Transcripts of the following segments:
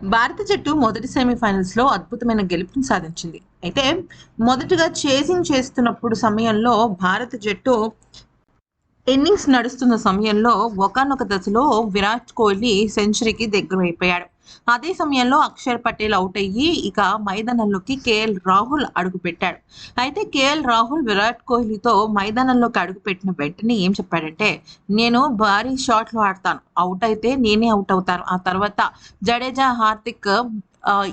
భారత జట్టు మొదటి సెమీఫైనల్స్లో అద్భుతమైన గెలుపును సాధించింది. అయితే మొదటగా చేసింగ్ చేస్తున్నప్పుడు సమయంలో భారత జట్టు ఇన్నింగ్స్ నడుస్తున్న సమయంలో ఒకనొక దశలో విరాట్ కోహ్లీ సెంచరీకి దగ్గర అయిపోయాడు అదే సమయంలో అక్షర్ పటేల్ అవుట్ అయ్యి ఇక మైదానంలోకి కేఎల్ రాహుల్ అడుగుపెట్టాడు అయితే కేఎల్ రాహుల్ విరాట్ కోహ్లీతో మైదానంలోకి అడుగుపెట్టిన వెంటనే ఏం చెప్పాడంటే నేను భారీ షాట్లు ఆడతాను. అవుట్ అయితే నేనే అవుట్ అవుతాను. ఆ తర్వాత జడేజా హార్దిక్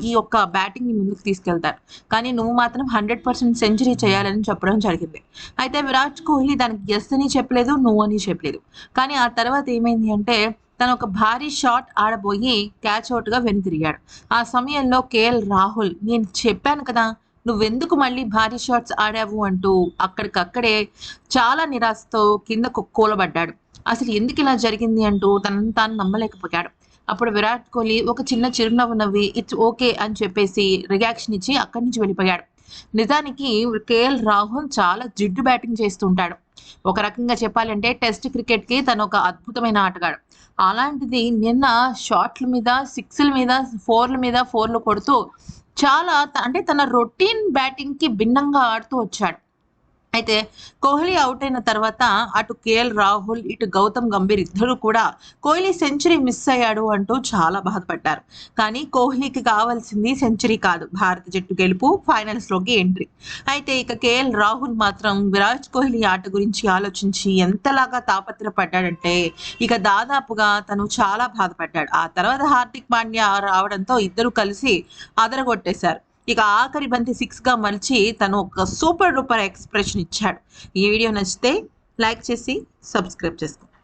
ఈ యొక్క బ్యాటింగ్ని ముందుకు తీసుకెళ్తారు. కానీ నువ్వు మాత్రం హండ్రెడ్ పర్సెంట్ సెంచరీ చేయాలని చెప్పడం జరిగింది. అయితే విరాట్ కోహ్లీ దానికి ఎస్ అని చెప్పలేదు నువ్వు అని చెప్పలేదు. కానీ ఆ తర్వాత ఏమైంది అంటే తను ఒక భారీ షాట్ ఆడబోయి క్యాచ్ అవుట్గా వెనుతిరిగాడు. ఆ సమయంలో కేఎల్ రాహుల్ నేను చెప్పాను కదా నువ్వెందుకు మళ్ళీ భారీ షాట్స్ ఆడావు? అంటూ అక్కడికక్కడే చాలా నిరాశతో కిందకు కూలబడ్డాడు. అసలు ఎందుకు ఇలా జరిగింది? అంటూ తనను తాను నమ్మలేకపోయాడు. అప్పుడు విరాట్ కోహ్లీ ఒక చిన్న చిరునవ్వు నవ్వి ఇట్స్ ఓకే అని చెప్పేసి రియాక్షన్ ఇచ్చి అక్కడి నుంచి వెళ్ళిపోయాడు. నిజానికి కేఎల్ రాహుల్ చాలా జిడ్డు బ్యాటింగ్ చేస్తుంటాడు ఒక రకంగా చెప్పాలంటే టెస్ట్ క్రికెట్కి తను ఒక అద్భుతమైన ఆటగాడు. అలాంటిది నిన్న షాట్ల మీద సిక్స్ల మీద ఫోర్ల మీద ఫోర్లు కొడుతూ చాలా అంటే తన రొటీన్ బ్యాటింగ్కి భిన్నంగా ఆడుతూ వచ్చాడు. అయితే కోహ్లీ అవుట్ అయిన తర్వాత అటు కేఎల్ రాహుల్ ఇటు గౌతమ్ గంభీర్ ఇద్దరు కూడా కోహ్లీ సెంచరీ మిస్ అయ్యాడు అంటూ చాలా బాధపడ్డారు. కానీ కోహ్లీకి కావాల్సింది సెంచరీ కాదు. భారత జట్టు గెలుపు ఫైనల్స్లోకి ఎంట్రీ అయితే ఇక కేఎల్ రాహుల్ మాత్రం విరాట్ కోహ్లీ ఆట గురించి ఆలోచించి ఎంతలాగా తాపత్రపడ్డాడంటే ఇక దాదాపుగా తను చాలా బాధపడ్డాడు. ఆ తర్వాత హార్దిక్ పాండ్యా రావడంతో ఇద్దరు కలిసి అదరగొట్టేశారు. ఇక ఆఖరి బంతి సిక్స్గా మలిచి తను ఒక సూపర్ డూపర్ ఎక్స్ప్రెషన్ ఇచ్చాడు. ఈ వీడియో నచ్చితే లైక్ చేసి సబ్స్క్రైబ్ చేసుకోండి.